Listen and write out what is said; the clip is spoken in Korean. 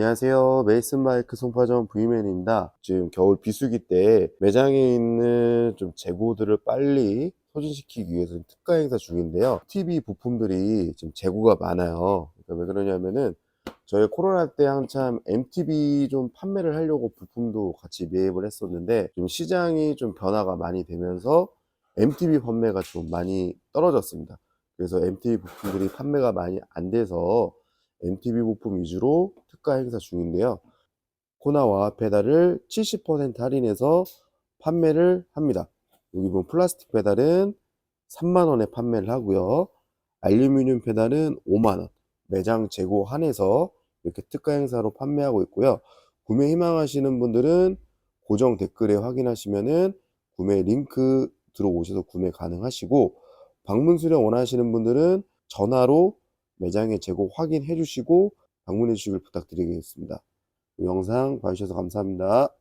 안녕하세요. 메이슨 바이크 송파점 부이맨입니다. 지금 겨울 비수기 때 매장에 있는 좀 재고들을 빨리 소진시키기 위해서 특가 행사 중인데요. TV 부품들이 지금 재고가 많아요. 그러니까 왜 그러냐면은 저희 코로나 때 한참 MTB 좀 판매를 하려고 부품도 같이 매입을 했었는데 좀 시장이 좀 변화가 많이 되면서 MTB 판매가 좀 많이 떨어졌습니다. 그래서 MTB 부품들이 판매가 많이 안 돼서 MTB 부품 위주로 특가 행사 중인데요. 코나 와하 페달을 70% 할인해서 판매를 합니다. 여기 보면 플라스틱 페달은 3만원에 판매를 하고요. 알루미늄 페달은 5만원. 매장 재고 한해서 이렇게 특가 행사로 판매하고 있고요. 구매 희망하시는 분들은 고정 댓글에 확인하시면은 구매 링크 들어오셔서 구매 가능하시고 방문 수령 원하시는 분들은 전화로 매장의 재고 확인해 주시고 방문해 주시길 부탁드리겠습니다. 이 영상 봐주셔서 감사합니다.